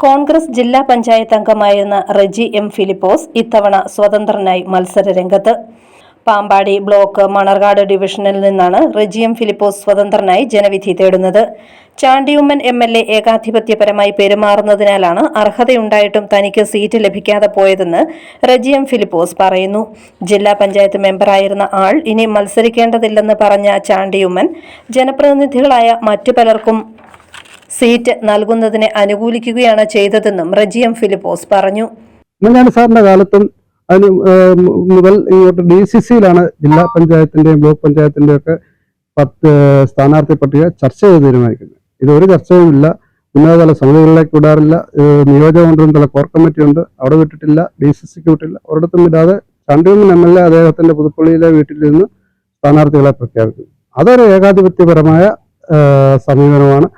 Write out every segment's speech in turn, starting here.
കോൺഗ്രസ് ജില്ലാ പഞ്ചായത്ത് അംഗമായിരുന്ന റെജി എം ഫിലിപ്പോസ് ഇത്തവണ സ്വതന്ത്രനായി മത്സര രംഗത്ത് പാമ്പാടി ബ്ലോക്ക് മണർകാട് ഡിവിഷനിൽ നിന്നാണ് റെജി എം ഫിലിപ്പോസ് സ്വതന്ത്രനായി ജനവിധി തേടുന്നത്. ചാണ്ടിയുമ്മൻ എം എൽ എ ഏകാധിപത്യപരമായി പെരുമാറുന്നതിനാലാണ് അർഹതയുണ്ടായിട്ടും തനിക്ക് സീറ്റ് ലഭിക്കാതെ പോയതെന്ന് റെജി എം ഫിലിപ്പോസ് പറയുന്നു. ജില്ലാ പഞ്ചായത്ത് മെമ്പറായിരുന്ന ആൾ ഇനി മത്സരിക്കേണ്ടതില്ലെന്ന് പറഞ്ഞ ചാണ്ടിയുമ്മൻ ജനപ്രതിനിധികളായ മറ്റു പലർക്കും സീറ്റ് നൽകുന്നതിനെ അനുകൂലിക്കുകയാണ് ചെയ്തതെന്നും റജിയം ഫിലിപ്പോസ് പറഞ്ഞു. ഉമ്മൻചാണ്ടി സാറിന്റെ കാലത്തും അതിന് മുതൽ ഇങ്ങോട്ട് ഡി സി സിയിലാണ് ജില്ലാ പഞ്ചായത്തിന്റെയും ബ്ലോക്ക് പഞ്ചായത്തിന്റെയും ഒക്കെ പത്ത് സ്ഥാനാർത്ഥി പട്ടിക ചർച്ച ചെയ്ത് തീരുമാനിക്കുന്നത്. ഇത് ഒരു ചർച്ചയുമില്ല. ഉന്നതതല സമിതികളിലേക്ക് വിടാറില്ല നിയോജക മണ്ഡലം തല കോർ കമ്മിറ്റി ഉണ്ട്. അവിടെ വിട്ടിട്ടില്ല. ഡി സി സിക്ക് വിട്ടില്ല. ഒരിടത്തും വിടാതെ ചണ്ടിയമ്മൻ എം എൽ എ അദ്ദേഹത്തിന്റെ പുതുപ്പള്ളിയിലെ വീട്ടിൽ നിന്ന് സ്ഥാനാർത്ഥികളെ പ്രഖ്യാപിക്കുന്നു. അതൊരു ഏകാധിപത്യപരമായ സമീപനമാണ്.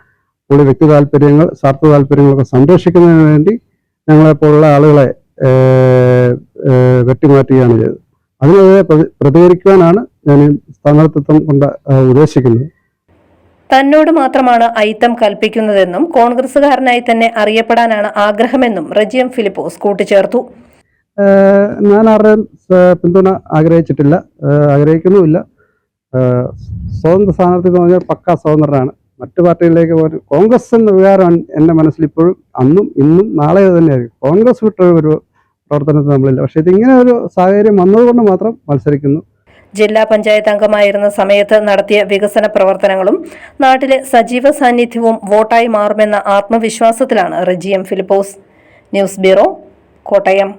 പുള്ളി വ്യക്തി താല്പര്യങ്ങൾ സ്വാർത്ഥ താല്പര്യങ്ങളൊക്കെ സംരക്ഷിക്കുന്നതിന് വേണ്ടി ഞങ്ങളെപ്പോലുള്ള ആളുകളെ വെട്ടിമാറ്റുകയാണ് ചെയ്തത്. അതിനെതിരെ പ്രതി- പ്രതികരിക്കുവാനാണ് ഞാൻ സ്ഥാനാർത്ഥിത്വം കൊണ്ട് ഉദ്ദേശിക്കുന്നത്. തന്നോട് മാത്രമാണ് ഐത്തം കൽപ്പിക്കുന്നതെന്നും കോൺഗ്രസുകാരനായി തന്നെ അറിയപ്പെടാനാണ് ആഗ്രഹമെന്നും റജിയം ഫിലിപ്പോസ് കൂട്ടിച്ചേർത്തു. ഞാൻ ആരുടെയും പിന്തുണ ആഗ്രഹിച്ചിട്ടില്ല ആഗ്രഹിക്കുന്നുമില്ല. സ്വതന്ത്ര സ്ഥാനാർത്ഥി എന്ന് പറഞ്ഞാൽ പക്കാ സ്വതന്ത്രനാണ്. മറ്റു പാർട്ടികളിലേക്ക് പോലും കോൺഗ്രസ് എന്ന വികാരം എന്റെ മനസ്സിൽ ഇപ്പോഴും അന്നും ഇന്നും നാളെ തന്നെയായിരിക്കും. കോൺഗ്രസ് വിട്ട ഒരു പ്രവർത്തനത്തിൽ നമ്മളില്ല. പക്ഷെ ഇതിങ്ങനെ ഒരു സാഹചര്യം വന്നതുകൊണ്ട് മാത്രം മത്സരിക്കുന്നു. ജില്ലാ പഞ്ചായത്ത് അംഗമായിരുന്ന സമയത്ത് നടത്തിയ വികസന പ്രവർത്തനങ്ങളും നാട്ടിലെ സജീവ സാന്നിധ്യവും വോട്ടായി മാറുമെന്ന ആത്മവിശ്വാസത്തിലാണ് Regi M Philipose. News bureau Kottayam.